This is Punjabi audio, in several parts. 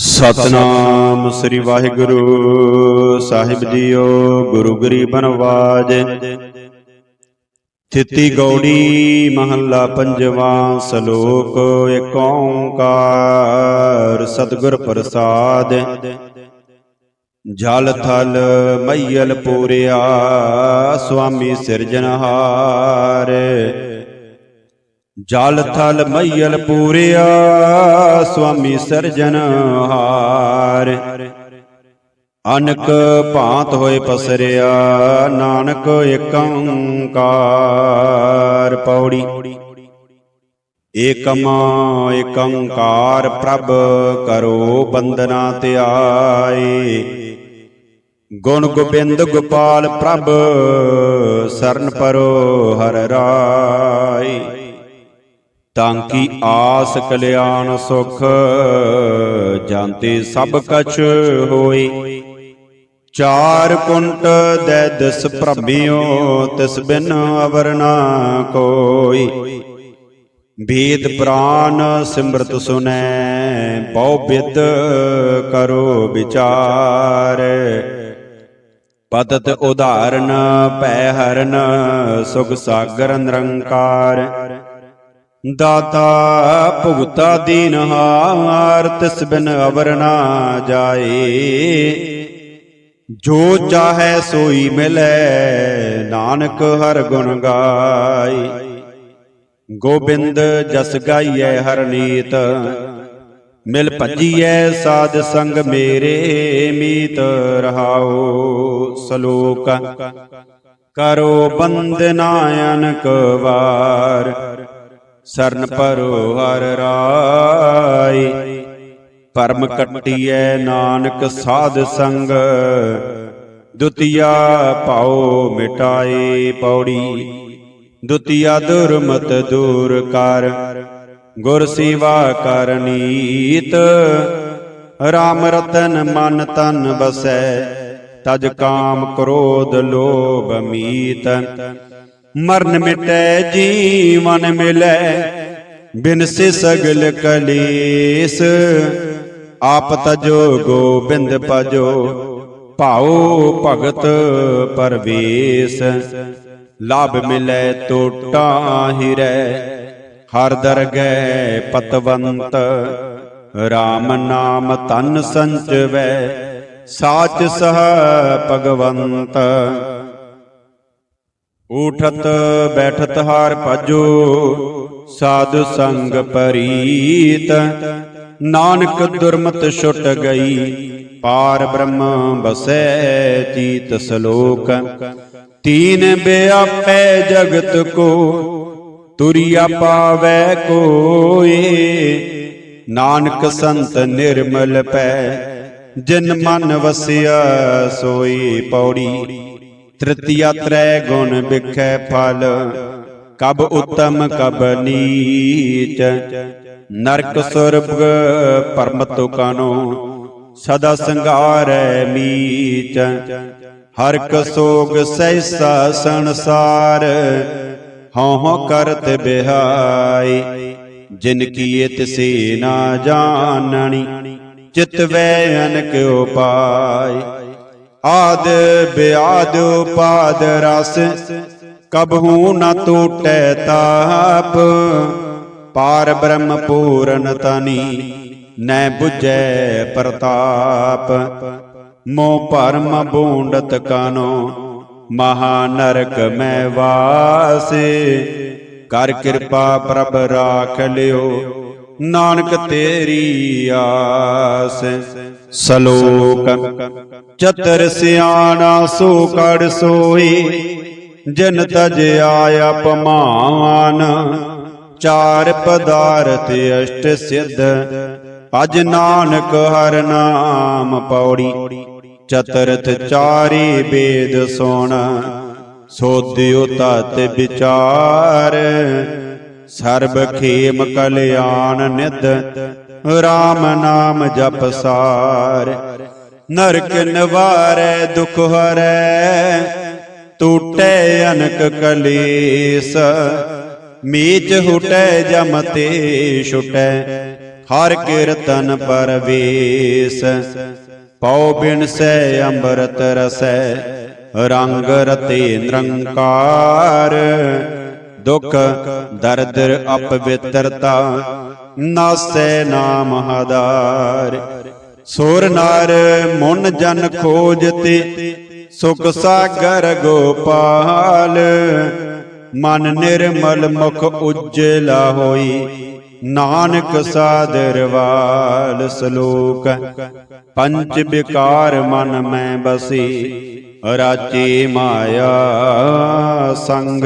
ਸਤਨਾਮ ਸ੍ਰੀ ਵਾਹਿਗੁਰੂ। ਸਾਹਿਬ ਜੀਓ, ਗੁਰੂ ਗਰੀਬਨ ਵਾਜ ਥਿਤੀ ਗੌੜੀ ਮਹੱਲਾ ਪੰਜਵਾਂ ਸ਼ਲੋਕ ਏਕ ਓੰਕਾਰ ਸਤਿਗੁਰ ਪ੍ਰਸਾਦ। ਜਲ ਥਲ ਮਈਲ ਪੂਰਿਆ ਸੁਆਮੀ ਸਿਰਜਨਹਾਰ ਜਲ ਥਲ ਮਈਲ ਪੂਰਿਆ, ਸੁਆਮੀ ਸਿਰਜਨਹਾਰ ਅਨਕ ਭਾਂਤ ਹੋਏ ਪਸਰਿਆ, ਨਾਨਕ ਏਕ ਓੰਕਾਰ ਪੌੜੀ। ਏਕਮ ਏਕ ਓੰਕਾਰ ਪ੍ਰਭ ਕਰੋ ਬੰਦਨਾ ਧਿਆਏ। ਗੁਣ ਗੋਬਿੰਦ ਗੋਪਾਲ ਪ੍ਰਭ, ਸਰਨ ਪਰੋ ਹਰ ਰਾਈ ਤਾਂ ਕੀ ਆਸ ਕਲਿਆਣ ਸੁਖ ਜਾਂਤੇ ਸਭ ਕਛ ਹੋਏ। ਚਾਰ ਕੁੰਟ ਦੇ ਦਿਸ ਪ੍ਰਭਿਓ ਤਿਸ ਬਿਨ ਅਵਰ ਨਾ ਕੋਈ। ਬੀਦ ਪ੍ਰਾਨ ਸਿਮਰਤ ਸੁਨੈ, ਬਹੁ ਬਿਦ ਕਰੋ ਵਿਚਾਰ। ਪਤਤ ਉਦਾਹਰਨ ਭੈ ਹਰਨ, ਸੁਖ ਸਾਗਰ ਨਿਰੰਕਾਰ। ਦਾਤਾ ਭੁਗਤਾ ਦੀਨਹਾਰ ਤਿਸ ਬਿਨ ਅਵਰ ਨਾ ਜਾਏ। ਜੋ ਚਾਹੈ ਸੋਈ ਮਿਲੈ, ਨਾਨਕ ਹਰ ਗੁਣ ਗਾਈ ਗੋਬਿੰਦ ਜਸ ਗਾਈਐ ਹਰਨੀਤ ਮਿਲ ਭਜੀਐ ਸਾਧ ਸੰਗ ਮੇਰੇ ਮੀਤ ਰਹਾਓ। ਸ਼ਲੋਕ, ਕਰੋ ਬੰਦਨਾ ਅਨਕ ਵਾਰ ਸਰਨ ਪਰੋ ਹਰ ਰਾਈ ਪਰਮ ਕੱਟੀਐ ਨਾਨਕ ਸਾਧ ਸੰਗ। ਦੁਤੀਆ ਭਾਉ ਮਿਟਾਏ ਪੌੜੀ। ਦੁਤੀਆ ਦੁਰਮਤ ਦੂਰ ਕਰ। ਗੁਰ ਸੇਵਾ ਕਰਨੀਤ RAM ਰਤਨ ਮਨ ਤਨ ਬਸੈ ਤਜ ਕਾਮ ਕ੍ਰੋਧ ਲੋਭ ਮੀਤ। ਮਰਨ ਮਿਟੈ, ਜੀਵਨ ਮਿਲੈ। ਬਿਨ ਸੇ ਸਗਲ ਕਲੇਸ, ਆਪ ਤਜੋ ਗੋਬਿੰਦ ਭਜੋ ਭਾਉ ਭਗਤ ਪਰਵੇਸ। ਲਾਭ ਮਿਲੈ ਟੋਟਾ ਹਿਰੈ, ਹਰ ਦਰਗਹਿ ਪਤਵੰਤ। RAM ਨਾਮ ਤਨ ਸੰਚਵੈ, ਸਾਚ ਸਹ ਭਗਵੰਤ। ਉਠਤ ਬੈਠਤ ਹਾਰ ਭਜੋ, ਸਾਧੂ ਸੰਗ ਪਰੀਤ। ਨਾਨਕ ਦੁਰਮਤ ਛੁੱਟ ਗਈ, ਪਾਰ ਬ੍ਰਹਮ ਬਸੈ ਚੀਤ ਸ਼ਲੋਕ। ਤੀਨ ਬਿਆਪੈ ਜਗਤ ਕੋ ਤੁਰਿਆ ਪਾਵੈ ਕੋਏ। ਨਾਨਕ ਸੰਤ ਨਿਰਮਲ ਪੈ, ਜਿਨ ਮਨ ਵਸਿਆ ਸੋਈ ਪੌੜੀ। ਤ੍ਰਿਤੀਆ ਤ੍ਰੈ ਗੁਣ ਵਿਖੈ ਫਲ, ਕਬ ਉਤਮ ਕਬ ਨੀਚ। ਨਰਕ ਸੁਰਗ ਪਰਮ ਤੁਕਾਨੋ ਸਦਾ ਸੰਘਾਰੈ ਮੀਚ। ਹਰ ਕ ਸੋਗ ਸੈਸਾ ਸੰਸਾਰ ਹਉ ਹਉ ਕਰਤ ਬਿਹਾਈ। ਜਿਨ ਕੀਏ ਤਿਸੇ ਨਾ ਜਾਣਣੀ ਚਿਤ ਵੈ ਅਨਕ ਉਪਾਇ ਆਦ ਬਿਆਦ ਉਪਾਦ ਰਸ ਕਬਹੂ ਨ ਟੂਟੈ ਤਾਪ। ਪਾਰ ਬ੍ਰਹਮ ਪੂਰਨ ਤਨੀ ਨੈ 부ਜੈ ਪ੍ਰਤਾਪ। ਮੋ ਭਰਮ ਬੂੰਡਤ ਕਾਨੋ, ਮਹਾ ਨਰਕ ਮੈਂ ਵਾਸੇ। ਕਰ ਕਿਰਪਾ ਪ੍ਰਭ ਰਾਖ ਲਿਓ। ਨਾਨਕ ਤੇਰੀ ਆਸ। ਸ਼ਲੋਕ, ਚਤਰ ਸਿਆਣਾ ਸੋ ਕੜ ਸੋਈ, ਜਨ ਤਜ ਆਇਆ ਪਮਾਨ ਚਾਰ ਪਦਾਰਥ ਅਸ਼ਟ ਸਿੱਧ, ਅਜ ਨਾਨਕ ਹਰ ਨਾਮ ਪੌੜੀ। ਚਤਰਥ ਚਾਰੀ ਵੇਦ ਸੋਣ, ਸੋਧਿਓ ਤਤ ਵਿਚਾਰ। ਸਰਬ ਖੇਮ ਕਲਿਆਣ ਨਿਧ RAM ਨਾਮ ਜਪ ਸਾਰ। ਨਰਕ ਨਿਵਾਰੈ, ਦੁਖ ਹਰੈ, ਟੂਟੈ ਅਨਕ ਕਲੇਸ। ਮੀਚ ਹੁਟੈ, ਜਮ ਤੇ ਛੁਟੈ, ਹਰ ਕੀਰਤਨ ਪਰਵੇਸ। ਪਉ ਬਿਨ ਸੈ, ਅੰਮ੍ਰਿਤ ਰਸੈ, ਰੰਗ ਰਤੇ ਨਿਰੰਕਾਰ। ਦੁਖ, ਦਰਦ, ਅਪਵਿੱਤਰਤਾ, ਨਾਸੈ ਨਾਮ ਹਦਾਰ ਸੁਰ ਨਰ, ਮਨ ਜਨ ਖੋਜਤੇ ਸੁਖ ਸਾਗਰ ਗੋਪਾਲ। ਮਨ ਨਿਰਮਲ ਮੁਖ ਉਜਲਾ ਹੋਈ ਨਾਨਕ ਸਾਦਰਵਾਲ ਸ਼ਲੋਕ, ਪੰਜ ਵਿਕਾਰ ਮਨ ਮੈਂ ਬਸੀ ਰਾਚੀ ਮਾਇਆ ਸੰਗ,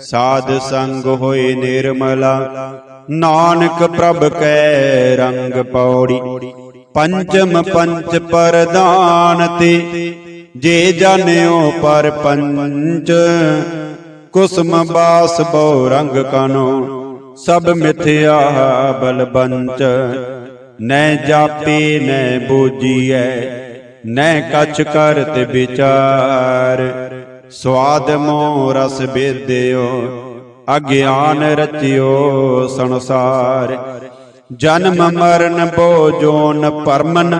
ਸਾਧ ਸੰਗ ਹੋਏ ਨਿਰਮਲਾ, ਨਾਨਕ ਪ੍ਰਭ ਕੈ ਰੰਗ ਪੌੜੀ ਪੰਚਮ ਪੰਚ ਪਰਦਾਨ ਤੇ, ਜੇ ਜਾਣਿਓ ਪਰ ਪੰਚ ਕੁਸਮ ਬਾਸ ਬਹੁ ਰੰਗ ਕਨੋ ਸਭ ਮਿਥਿਆ ਬਲਬੰਚ ਨੈ ਜਾਪੇ, ਨੈ ਬੂਜੀਐ ਨੈ ਕਛ ਕਰਤ ਵਿਚਾਰ। ਸਵਾਦ ਮੋ ਰਸ ਬੇਦਿਓ ਅਗਿਆਨ ਰਚਿਓ ਸੰਸਾਰ। ਜਨਮ ਮਰਨ ਬੋ ਜੋਨ ਪਰਮਨ,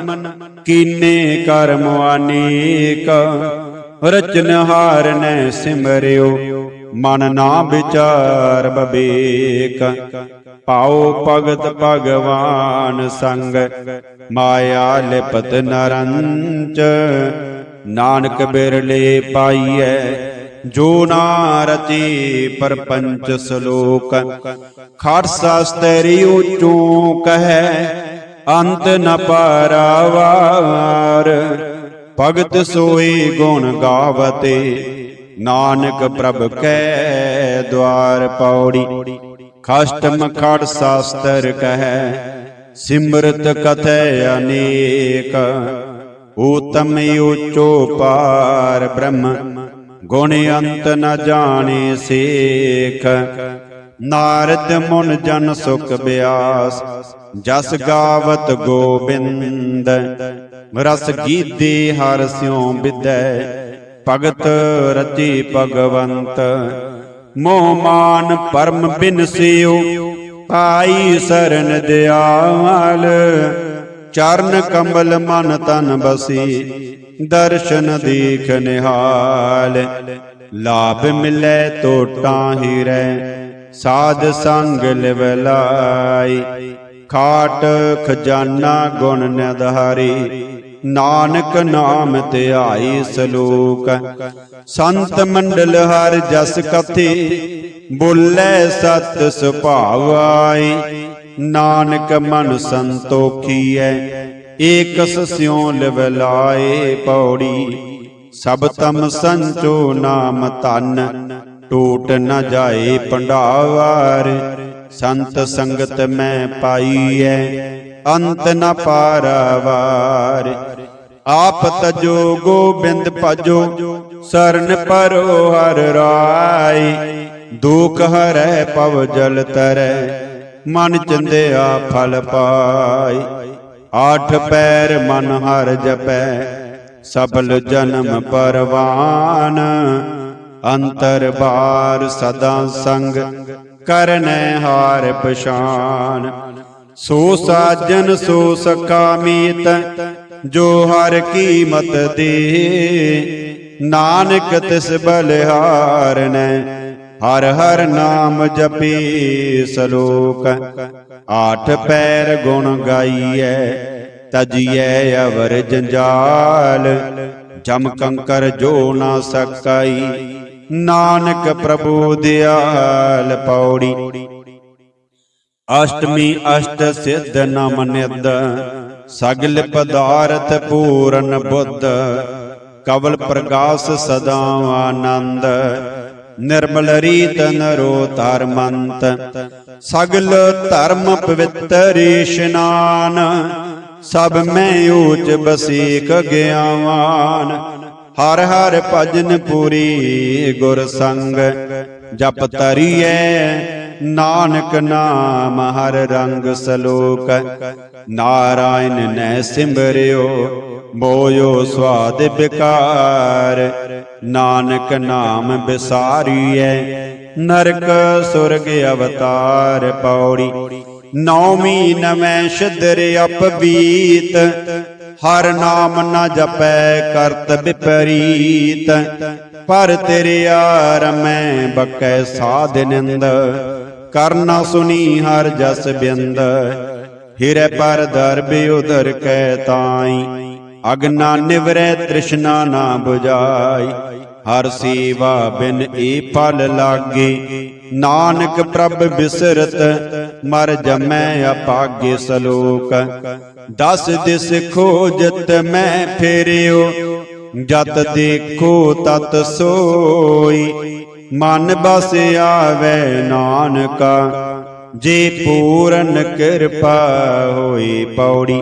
ਕੀਨੇ ਕਰਮ ਅਨੇਕ। ਰਚਨਹਾਰ ਨੈ ਸਿਮਰਿਓ ਮਨ ਨਾ ਵਿਚਾਰ ਬਬੇਕ। ਪਾਉ ਭਗਤ ਭਗਵਾਨ ਸੰਗ, ਮਾਇਆ ਲਿਪਤ ਨਰੰਚ। ਨਾਨਕ ਬਿਰਲੇ ਪਾਈਐ, ਜੋ ਨਾ ਰਚੀ ਪਰਪੰਚ ਸ਼ਲੋਕ। ਖਾਟ ਸਤਰੀ ਉਚੋ ਕਹੈ, ਅੰਤ ਨ ਪਾਰਾਵਾਰ। ਭਗਤ ਸੋਈ ਗੁਣ ਗਾਵਤੇ ਨਾਨਕ ਪ੍ਰਭ ਕੈ ਦਵਾਰ ਪੌੜੀ ਖਸ਼ਟਮ ਖੜ ਸ਼ਾਸਤਰ ਕਹੈ, ਸਿਮਰਤ ਕਥੈ ਅਨੇਕ। ਊਤਮ ਉਚੋ ਪਾਰ ਬ੍ਰਹਮ, ਗੁਣ ਅੰਤ ਨ ਜਾਣੇ ਸੇਖ। ਨਾਰਦ ਮੁਨ ਜਨ ਸੁਖ ਬਿਆਸ, ਜਸ ਗਾਵਤ ਗੋਬਿੰਦ। ਰਸ ਗੀਦੇ ਹਰ ਸਿਉ ਵਿਦੈ ਭਗਤ ਰਤੀ ਭਗਵੰਤ, ਮੋਹ ਮਾਨ ਪਰਮ ਬਿਨਸਿਓ ਪਾਈ ਸਰਨ ਦਿਆਲ। ਚਰਨ ਕਮਲ ਮਨ ਤਨ ਬਸੀ, ਦਰਸ਼ਨ ਦੀਖ ਨਿਹਾਲ। ਲਾਭ ਮਿਲੈ ਟੋਟਾ ਹੀ ਸਾਧ ਸੰਗ ਲਿਵਲਾਈ ਖਾਟ ਖਜ਼ਾਨਾ ਗੁਣ ਨਿਧਾਰੀ ਨਾਨਕ ਨਾਮ ਧਿਆਈ ਸਲੋਕ। ਸੰਤ ਮੰਡਲ ਹਰ ਜਸ ਕਥੇ, ਬੋਲੇ ਸਤ ਸੁਭਾਵਾਈ ਨਾਨਕ ਮਨ ਸੰਤੋਖੀਐ ਏਕਸ ਸਿਉ ਲਿਵ ਲਾਏ ਪੌੜੀ। ਸਭ ਤਮ ਸੰਚੋ ਨਾਮ ਧਨ, ਟੂਟ ਨ ਜਾਏ ਭੰਡਾਰ। ਸੰਤ ਸੰਗਤ ਮੈਂ ਪਾਈ ਐ ਅੰਤ ਨ ਪਾਰਵਾਰ। ਆਪ ਤਜੋ ਗੋਬਿੰਦ ਭਜੋ, ਸਰਨ ਪਰੋ ਹਰ ਰਾਈ ਦੁਖ ਹਰੈ ਪਵ ਜਲ ਤਰੈ, ਮਨ ਚੰਦਿਆ ਫਲ ਪਾਈ ਆਠ ਪੈਰ ਮਨ ਹਰ ਜਪੈ, ਸਬਲ ਜਨਮ ਪਰਵਾਨ। ਅੰਤਰ ਬਾਰ ਸਦਾ ਸੰਗ, ਕਰਨੈ ਹਾਰ ਪਛਾਨ। ਸੋ ਸਾਜਨ ਸੋ ਸਕਾ ਮੀਤ, ਜੋ ਹਰ ਕੀਮਤ ਦੇ। ਨਾਨਕ ਤਿਸ ਬਲਿਹਾਰਨੈ ਹਰ ਹਰ ਨਾਮ ਜਪੇ ਸਲੋਕ। ਆਠ ਪੈਰ ਗੁਣ ਗਾਈਐ, ਤਜੀਐ ਅਵਰ ਜੰਜਾਲ। ਜਮ ਕੰਕਰ ਜੋ ਨਾ ਸਕਾਈ ਨਾਨਕ ਪ੍ਰਭੂ ਦਿਆਲ ਪੌੜੀ। ਅਸ਼ਟਮੀ ਅਸ਼ਟ ਸਿੱਧ ਨਮ ਨਿਦ ਸਗਲ ਪਦਾਰਥ ਪੂਰਨ ਬੁੱਧ, ਕਵਲ ਪ੍ਰਗਾਸ ਸਦਾ ਆਨੰਦ, ਨਿਰਮਲ ਰੀਤ ਨਰੋ ਧਰਮੰਤ, ਸਗਲ ਧਰਮ ਪਵਿੱਤਰ ਇਸ਼ਨਾਨ ਸਭ ਮੈਂ ਊਚ ਬਸੀਕ ਗਿਆਵਾਨ। ਹਰ ਹਰ ਭਜਨ ਪੂਰੀ ਗੁਰ ਸੰਗ, ਜਪ ਤਰੀਏ ਨਾਨਕ ਨਾਮ ਹਰ ਰੰਗ ਸਲੋਕ ਨਾਰਾਇਣ ਨੈ ਸਿਮਰਿਓ, ਮੋਇਓ ਸਵਾਦ ਬਿਕਾਰ ਨਾਨਕ ਨਾਮ ਬਿਸਾਰੀਐ, ਨਰਕ ਸੁਰਗ ਅਵਤਾਰ ਪੌੜੀ। ਨੌਵੀਂ ਨਵੇਂ ਸ਼ਦਰ ਅਪਵੀਤ ਹਰ ਨਾਮ ਨਾ ਜਪੈ ਕਰਤ ਵਿਪਰੀਤ। ਪਰ ਤੇਰੇ ਯਾਰ ਮੈਂ ਬਕੈ ਸਾਧ ਨਿੰਦ ਕਰਨਾ ਸੁਣੀ ਹਰ ਜਸ ਬਿੰਦ। ਹਿਰੇ ਪਰ ਦਰਬ ਉਦਰ ਕੈ ਤਾਈ। ਅਗਨਾ ਨਿਵਰੈ ਤ੍ਰਿਸ਼ਨਾ ਨਾ 부ਜਾਈ ਹਰ ਸੇਵਾ ਬਿਨ ਏ ਫਲ ਲਾਗੇ। ਨਾਨਕ ਪ੍ਰਭ ਬਿਸਰਤ, ਮਰ ਜਮੈ ਅਪਾਗੇ ਸਲੋਕ। ਦਸ ਦਿਸ ਖੋਜਤ ਮੈਂ ਫੇਰਿਓ, ਜਤ ਦੇਖੋ ਤਤ ਸੋਈ। ਮਨ ਬਸ ਆਵੇ ਨਾਨਕਾ, ਜੇ ਪੂਰਨ ਕਿਰਪਾ ਹੋਈ ਪੌੜੀ।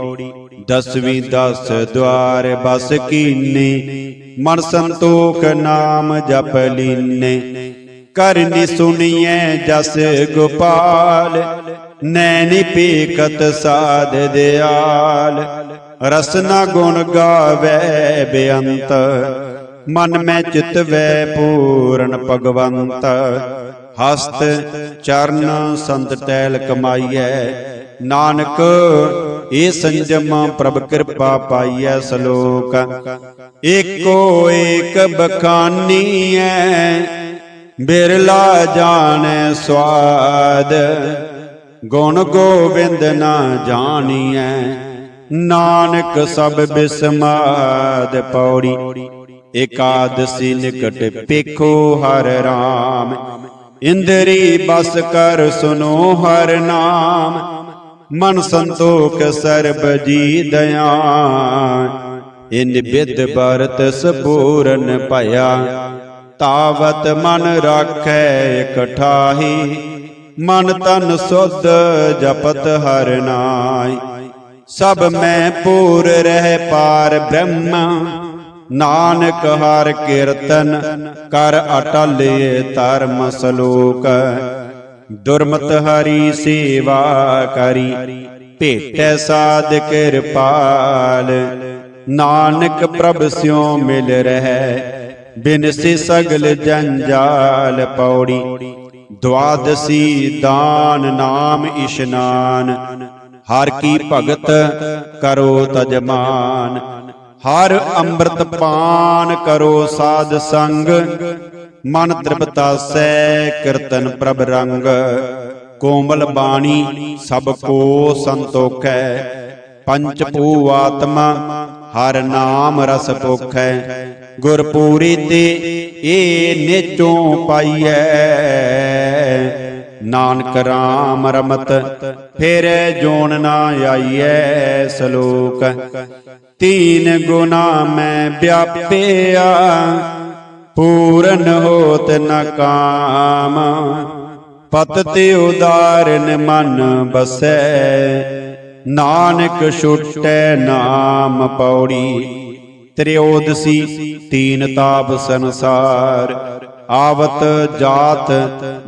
ਦਸਵੀਂ ਦਸ ਦਵਾਰ ਬਸ ਕੀਨੇ, ਮਨ ਸੰਤੋਖ ਨਾਮ ਜਪ ਲੀਨੇ। ਕਰਨੀ ਸੁਣੀਐ ਜਸ ਗੋਪਾਲ, ਨੈਣੀ ਪੀਕਤ ਸਾਧ ਦਿਆਲ। ਰਸਨਾ ਗੁਣ ਗਾਵੇ ਬੇਅੰਤ। ਮਨ ਮੈਂ ਚਿਤ ਵੈ ਪੂਰਨ ਭਗਵੰਤ, ਹਸਤ ਚਰਨ ਸੰਤ ਟੈਲ ਕਮਾਈਐ। ਨਾਨਕ ਏ ਸੰਜਮ ਪ੍ਰਭ ਕਿਰਪਾ ਪਾਈਐ ਸ਼ਲੋਕ। ਏਕੋ ਏਕ ਬਖਾਨੀਐ, ਬਿਰਲਾ ਜਾਣੈ ਸਵਾਦ। ਗੁਣ ਗੋਬਿੰਦ ਨਾ ਜਾਣੀਐ, ਨਾਨਕ ਸਭ ਬਿਸਮਾਦ ਪੌੜੀ। ਏਕਾਦਸੀ ਨਿਕਟ ਪੇਖੋ ਹਰ ਰਾਮ। ਇੰਦਰੀ ਬਸ ਕਰ ਸੁਨੋ ਹਰ ਨਾਮ। ਮਨ ਸੰਤੋਖ ਸਰਬ ਜੀ ਦਇਆ ਇਨ ਬਿਦ ਬਰਤ ਸਪੂਰਨ ਭਇਆ। ਤਾਵਤ ਮਨ ਰਾਖੈ ਇਕਠਾਹੀ। ਮਨ ਤਨ ਸੁਧ ਜਪਤ ਹਰ ਨਾਈ ਸਭ ਮੈਂ ਪੂਰ ਰਹਿ ਪਾਰ ਬ੍ਰਹਮ। ਨਾਨਕ ਹਰ ਕੀਰਤਨ ਕਰ ਅਟਲੇ ਧਰਮ ਸਲੋਕ। ਦੁਰਮਤ ਹਰੀ ਸੇਵਾ ਕਰੀ, ਭੇਟੈ ਸਾਧ ਕਿਰਪਾਲ। ਨਾਨਕ ਪ੍ਰਭ ਸਿਉ ਮਿਲ ਰਹਿ ਬਿਨਸੀ ਸਗਲ ਜੰਜਾਲ ਪੌੜੀ। ਦਵਾਦਸੀ ਦਾਨ ਨਾਮ ਇਸ਼ਨਾਨ, ਹਰ ਕੀ ਭਗਤ ਕਰੋ ਤਜਮਾਨ। ਹਰ ਅੰਮ੍ਰਿਤ ਪਾਨ ਕਰੋ ਸਾਧ ਸੰਗ, ਮਨ ਤ੍ਰਿਪਤਾਸੈ ਕੀਰਤਨ ਪ੍ਰਭ ਰੰਗ। ਕੋਮਲ ਬਾਣੀ ਸਭ ਕੋ ਸੰਤੋਖੈ, ਪੰਚ ਪੂ ਆਤਮਾ ਹਰ ਨਾਮ ਰਸ ਪੋਖੈ ਗੁਰਪੂਰੀ ਤੇ ਏ ਨੇਚੋਂ ਪਾਈਐ। ਨਾਨਕ ਰਾਮ ਰਮਤ, ਫਿਰ ਜੋਨ ਨਾ ਆਈਐ ਸ਼ਲੋਕ। ਤੀਨ ਗੁਨਾ ਮੈਂ ਵਿਆਪਿਆ ਪੂਰਨ ਹੋਤ ਨਕਾਮ ਕਾਮ ਪਤ ਤੇ ਉਦਾਰਨ ਮਨ ਬਸੈ ਨਾਨਕ ਛੁਟੈ ਨਾਮ ਪੌੜੀ ਤ੍ਰਿਓਦਸੀ ਤੀਨ ਤਾਪ ਸੰਸਾਰ ਆਵਤ ਜਾਤ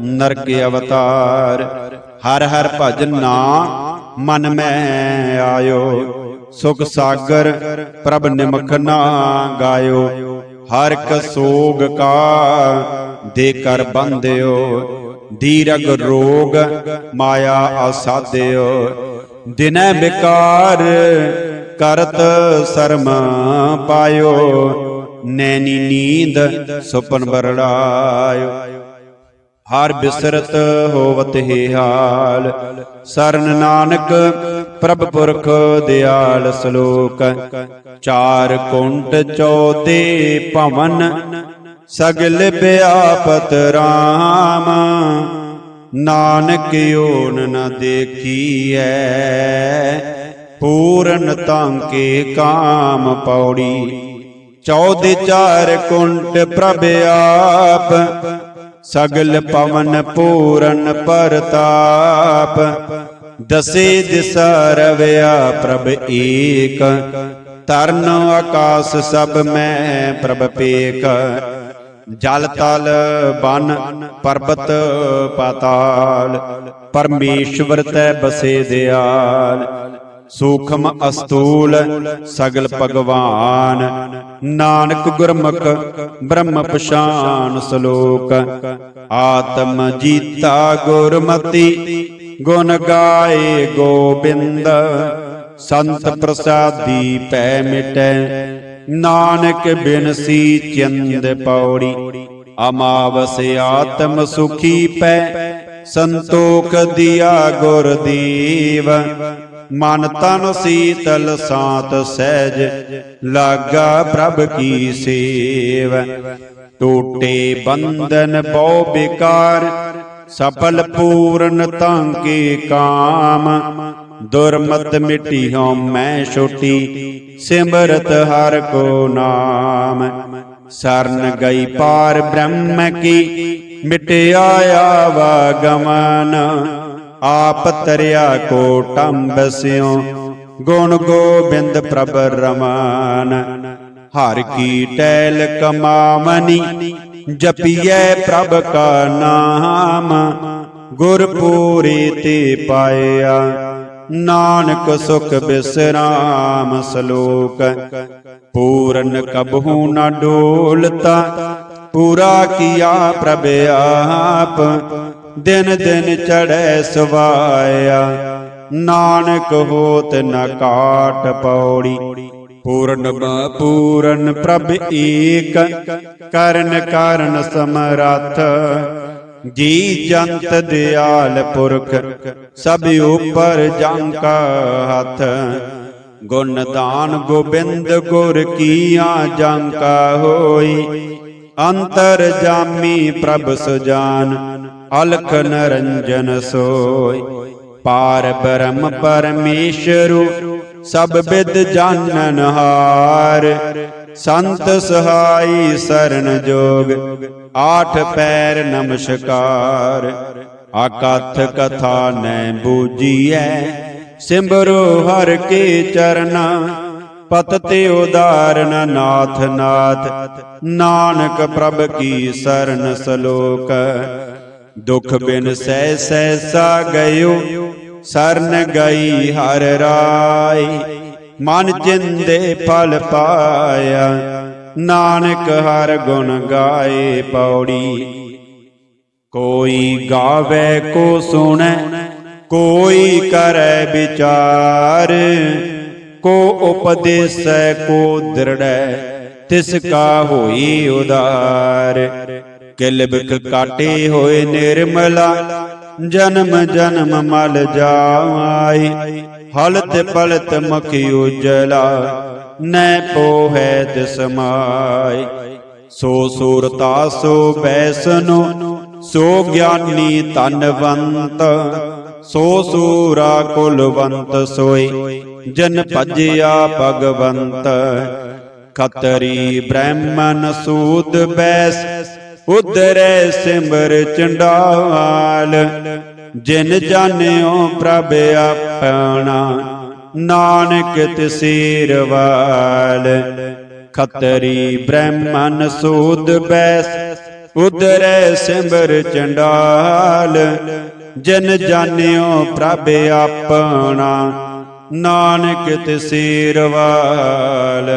ਨਰਕ ਅਵਤਾਰ ਹਰ ਹਰ ਭਜਨ ਨਾ ਮਨ ਮੈਂ ਆਇਓ ਸੁਖ ਸਾਗਰ, ਪ੍ਰਭ ਨਿਮਖ ਨਾ ਗਾਇਓ। ਹਰ ਇੱਕ ਸੋਗ ਕਾ ਦੇ ਕਰ ਬੰਦਿਓ ਦੀਰਗ ਰੋਗ ਮਾਇਆ ਆਸਾਦਿਓ। ਦਿਨੈ ਵਿਕਾਰ ਕਰਤ ਸਰਮ ਪਾਇਓ। ਨੈਣੀ ਨੀਂਦ ਸੁਪਨ ਬਰੜਾਇਓ ਹਰ ਬਿਸਰਤ ਹੋਵਤ ਹੀ ਹਾਲ। ਸਰਨ ਨਾਨਕ ਪ੍ਰਭ ਪੁਰਖ ਦਿਆਲ ਸ਼ਲੋਕ। ਚਾਰ ਕੁੰਟ ਚੌਦੇ ਭਵਨ, ਸਗਲ ਬਿਆਪਤ ਰਾਮ। ਨਾਨਕ ਓਨ ਨ ਦੇਖੀਐ, ਪੂਰਨ ਤਾਂਕੇ ਕਾਮ ਪੌੜੀ। ਚੌਦੇ ਚਾਰ ਕੁੰਟ ਪ੍ਰਭ ਆਪ ਸਗਲ ਪਵਨ ਪੂਰਨ ਪਰਤਾਪ। ਦਸੇ ਦਿਸਾ ਰਵਿਆ ਪ੍ਰਭ ਏਕ। ਤਰਨ ਆਕਾਸ ਸਭ ਮੈਂ ਪ੍ਰਭ ਪੇਕ। ਜਲ ਤਲ ਬਨ ਪਰਬਤ ਪਾਤਾਲ। ਪਰਮੇਸ਼ਵਰ ਤੈ ਬਸੇ ਦਿਆਲ। ਸੂਖਮ ਅਸਤੂਲ ਸਗਲ ਭਗਵਾਨ। ਨਾਨਕ ਗੁਰਮੁਖ, ਬ੍ਰਹਮ ਪਛਾਨ ਸ਼ਲੋਕ। ਆਤਮ ਜੀਤਾ ਗੁਰਮਤੀ, ਗੁਣ ਗਾਏ ਗੋਬਿੰਦ। ਸੰਤ ਪ੍ਰਸਾਦੀ ਪੈ ਮਿਟੈ, ਨਾਨਕ ਬਿਨਸੀ ਚੰਦ ਪੌੜੀ। ਅਮਾਵਸ ਆਤਮ ਸੁਖੀ ਪੈ, ਸੰਤੋਖ ਦਿਆ ਗੁਰਦੀਵ। ਮਨ ਤਨ ਸੀਤਲ ਸਾਤ ਸਹਿਜ, ਲਾਗਾ ਪ੍ਰਭ ਕੀ ਸੇਵ। ਟੂਟੇ ਬੰਧਨ ਬਹੁ ਬਿਕਾਰ, ਸਫਲ ਪੂਰਨ ਤਾਂ ਕੇ ਕਾਮ। ਦੁਰਮਤ ਮਿਟੀ ਹਉ ਮੈਂ ਛੋਟੀ, ਸਿਮਰਤ ਹਰ ਕੋ ਨਾਮ। ਸਰਨ ਗਈ ਪਾਰ ਬ੍ਰਹਮ ਕੀ, ਮਿਟਿਆ ਆਵਾ ਗਮਨ ਆਪ ਤਰਿਆ ਕੋ ਟੰਬ ਸਿਉ, ਗੁਣ ਗੋਬਿੰਦ ਪ੍ਰਭ ਰਮਾਨ। ਹਰ ਕੀ ਟੈਲ ਕਮਾਵਨੀ, ਜਪੀਐ ਪ੍ਰਭ ਕਾ ਨਾਮ। ਗੁਰ ਪੂਰੇ ਤੇ ਪਾਇਆ, ਨਾਨਕ ਸੁਖ ਬਿਸਰਾਮ ਸ਼ਲੋਕ। ਪੂਰਨ ਕਬਹੂ ਨਾ ਡੋਲਤਾ, ਪੂਰਾ ਕੀਆ ਪ੍ਰਭ ਆਪ। ਦਿਨ ਦਿਨ ਚੜੈ ਸਵਾਇਆ। ਨਾਨਕ ਹੋਤ ਨ ਕਾਟ ਪੌੜੀ। ਪੂਰਨ ਬ ਪੂਰਨ ਪ੍ਰਭ ਏਕ, ਕਰਨ ਕਾਰਨ ਸਮਰੱਥ। ਜੀ ਜੰਤ ਦਿਆਲ ਪੁਰਖ, ਸਭ ਉਪਰ ਜਾਂਕਾ ਹੱਥ। ਗੁਣ ਦਾਨ ਗੋਬਿੰਦ ਗੁਰ ਕੀਆਂ ਜਾਂਕਾ ਹੋਈ। ਅੰਤਰ ਜਾਮੀ ਪ੍ਰਭ ਸੁਜਾਨ। ਅਲਖ ਨਰੰਜਨ ਸੋਈ ਪਾਰ ਬ੍ਰਹਮ ਪਰਮੇਸ਼ਰੂ ਸਭ ਬਿਦ ਜਾਣਨ ਹਾਰ ਸੰਤ ਸਹਾਈ ਸਰਨ ਜੋਗ ਆਠ ਪੈਰ ਨਮਸਕਾਰ ਆਕਥ ਕਥਾ ਨੈ ਬੂਜੀਐ ਸਿਮਰੋ ਹਰ ਕੇ ਚਰਨਾ ਪਤ ਤੇ ਉਦਾਰਨ ਨਾਥ ਨਾਥ ਨਾਨਕ ਪ੍ਰਭ ਕੀ ਸਰਨ ਸਲੋਕ ਦੁਖ ਬਿਨ ਸਹਿ ਸਹਿਸਾ ਗਇਓ, ਸਰਨ ਗਈ ਹਰ ਰਾਈ ਮਨ ਜਿੰਦੇ ਫਲ ਪਾਇਆ, ਨਾਨਕ ਹਰ ਗੁਣ ਗਾਏ ਪੌੜੀ। ਕੋਈ ਗਾਵੇ, ਕੋ ਸੁਣੈ, ਕੋਈ ਕਰੈ ਵਿਚਾਰ। ਕੋ ਉਪਦੇਸੈ, ਕੋ ਦ੍ਰਿੜੈ, ਤਿਸ ਕਾ ਹੋਈ ਉਦਾਰ। ਕਿਲਬਿਕ ਕਾਟੇ ਹੋਏ ਨਿਰਮਲਾ ਜਨਮ ਜਨਮ ਮਲ ਜਾਈ ਹਲਤ ਪਲਤ ਮਖੀ ਉਜਲਾ ਨੈ ਪੋਹੈ ਤਿਸ ਮਾਈ। ਸੋ ਸੂਰਤਾ ਸੋ ਬੈਸਨੋ ਸੋ ਗਿਆਨੀ ਧਨਵੰਤ। ਸੋ ਸੂਰਾ ਕੁਲਵੰਤ ਸੋਈ ਜਨ ਭਜਿਆ ਭਗਵੰਤ। ਖਤਰੀ ਬ੍ਰਾਹਮਣ ਸੂਦ ਬੈਸ ਉਦਰੈ ਸਿਮਰ ਚੰਡਾਲ, ਜਿਨ ਜਾਣਿਓ ਪ੍ਰਭ ਆਪਣਾ, ਨਾਨਕ ਤਸੀਰ ਵਾਲ। ਖਤਰੀ ਬ੍ਰਾਹਮਣ ਸੂਦ ਬੈਸ ਉਦਰੈ ਸਿਮਰ ਚੰਡਾਲ, ਜਿਨ ਜਾਣਿਓ ਪ੍ਰਭ ਆਪਣਾ, ਨਾਨਕ ਤਸੀਰ ਵਾਲ।